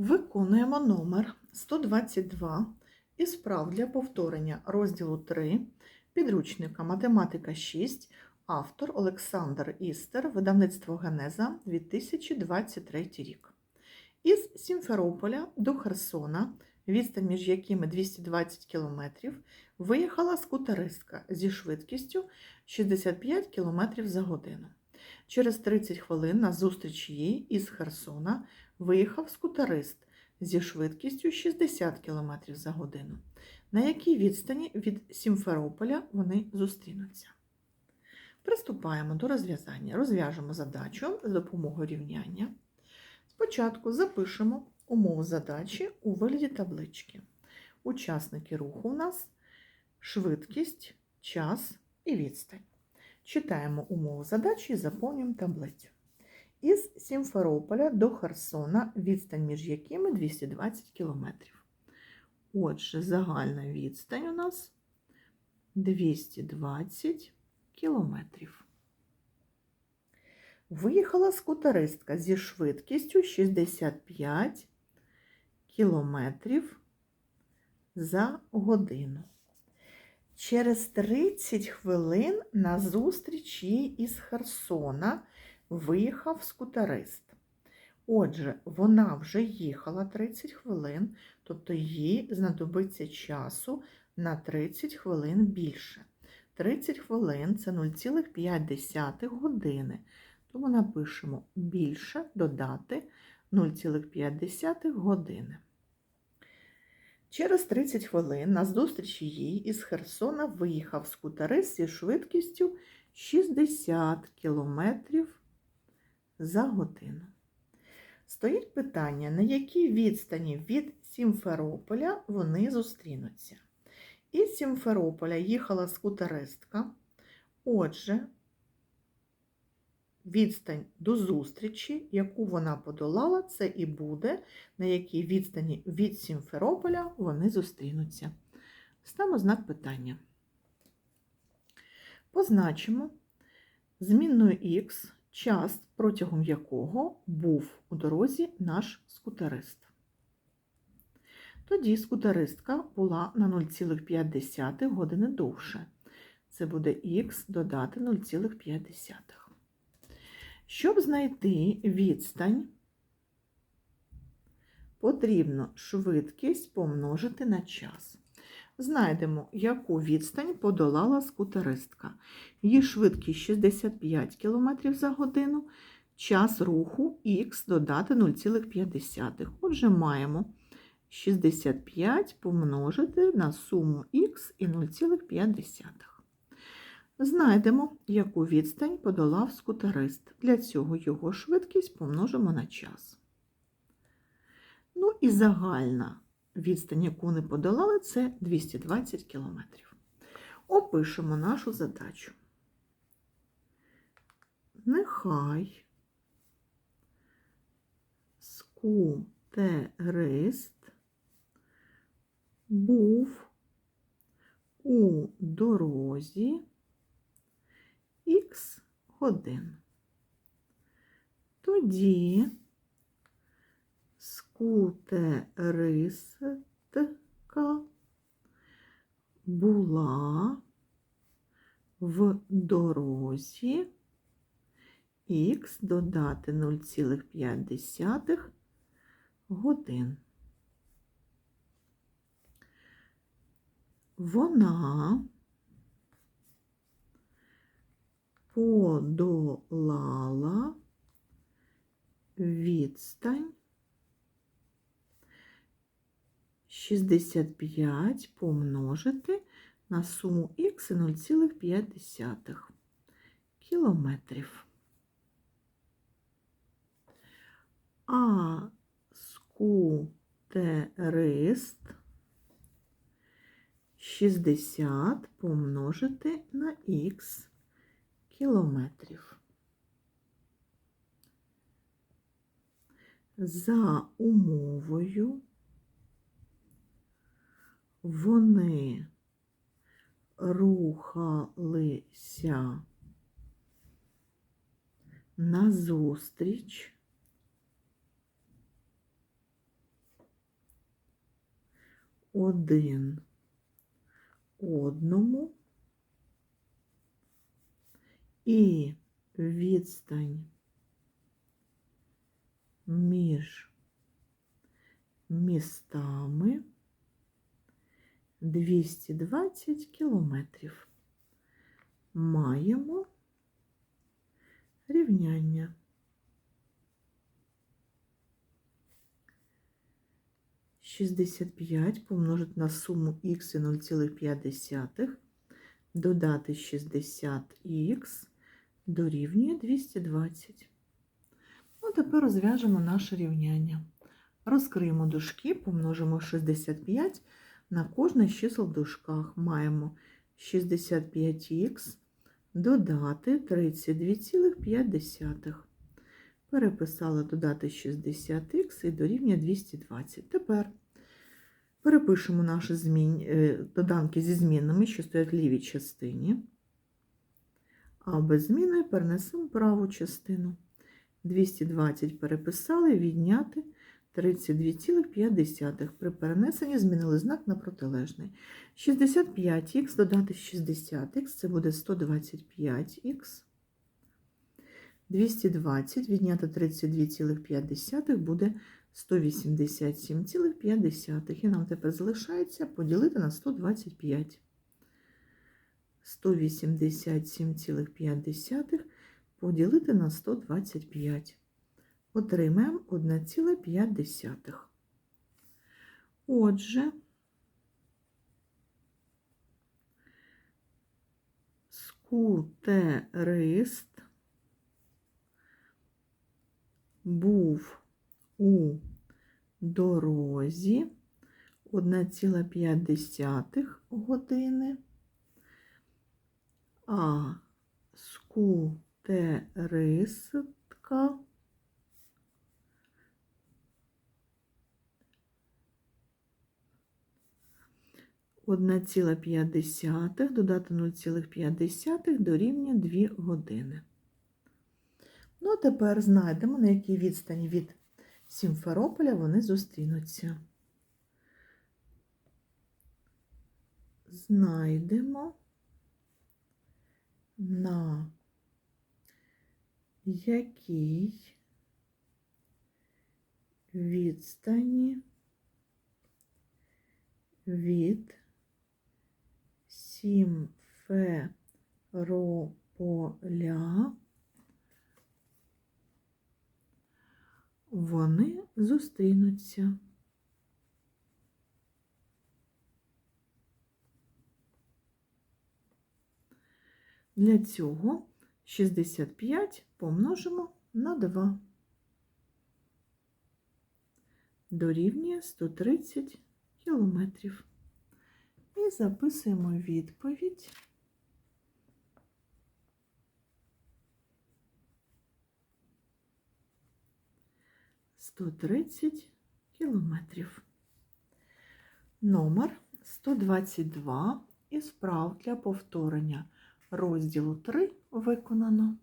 Виконуємо номер 122 із вправ для повторення розділу 3 підручника Математика 6, автор Олександр Істер, видавництво Генеза 2023 рік. Із Сімферополя до Херсона, відстань між якими 220 км, виїхала скутеристка зі швидкістю 65 км за годину. Через 30 хвилин на зустріч їй із Херсона виїхав скутерист зі швидкістю 60 км за годину. На якій відстані від Сімферополя вони зустрінуться? Приступаємо до розв'язання. Розв'яжемо задачу з допомогою рівняння. Спочатку запишемо умову задачі у вигляді таблички. Учасники руху у нас швидкість, час і відстань. Читаємо умову задачі і заповнюємо таблицю. Із Сімферополя до Херсона, відстань між якими 220 км. Отже, загальна відстань у нас 220 км. Виїхала скутеристка зі швидкістю 65 км за годину. Через 30 хвилин на зустріч їй із Херсона виїхав скутерист. Отже, вона вже їхала 30 хвилин, тобто їй знадобиться часу на 30 хвилин більше. 30 хвилин це 0,5 години. Тому напишемо більше додати 0,5 години. Через 30 хвилин на зустріч їй із Херсона виїхав скутерист зі швидкістю 60 км за годину. Стоїть питання, на якій відстані від Сімферополя вони зустрінуться. Із Сімферополя їхала скутеристка. Отже, відстань до зустрічі, яку вона подолала, це і буде, на якій відстані від Сімферополя вони зустрінуться. Ставимо знак питання. Позначимо змінною х час, протягом якого був у дорозі наш скутерист. Тоді скутеристка була на 0,5 години довше. Це буде х додати 0,5. Щоб знайти відстань, потрібно швидкість помножити на час. Знайдемо, яку відстань подолала скутеристка. Її швидкість 65 км за годину, час руху х додати 0,5. Отже, маємо 65 помножити на суму х і 0,5. Знайдемо, яку відстань подолав скутерист. Для цього його швидкість помножимо на час. Ну і загальна відстань, яку вони подолали, це 220 км. Опишемо нашу задачу. Нехай скутерист був у дорозі х годин. Тоді скутеристка була в дорозі х додати 0,5 годин. Вона подолала відстань 65 помножити на суму х і 0,5 кілометрів. А скутерист 60 помножити на х кілометрів. За умовою вони рухалися назустріч один одному і відстань між містами 220 кілометрів. Маємо рівняння. Шістдесят п'ять помножити на суму х і 0,5, додати 60х дорівнює 220. Ну, тепер розв'яжемо наше рівняння. Розкриємо дужки, помножимо 65 на кожне з чисел в дужках. Маємо 65х додати 32,5. Переписали додати 60х і дорівнює 220. Тепер перепишемо наші змін... е, доданки зі змінами, що стоять в лівій частині. А без зміни перенесемо праву частину. 220 переписали, відняти 32,5. При перенесенні змінили знак на протилежний. 65х додати 60х, це буде 125х. 220 відняти 32,5 буде 187,5. І нам тепер залишається поділити на 125. 187,5 поділити на 125. Отримаємо 1,5. Отже, скутерист був у дорозі 1,5 години, а скутеристка Одна ціла п'ятдесятих додати 0,5 дорівнює 2 години. Ну, а тепер знайдемо, на якій відстані від Сімферополя вони зустрінуться. Знайдемо на якій відстані від Сімферополя вони зустрінуться. Для цього 65 помножимо на 2. Дорівнює 130 кілометрів. І записуємо відповідь. Сто тридцять кілометрів. Номер 122 із вправ для повторення розділу 3 виконано.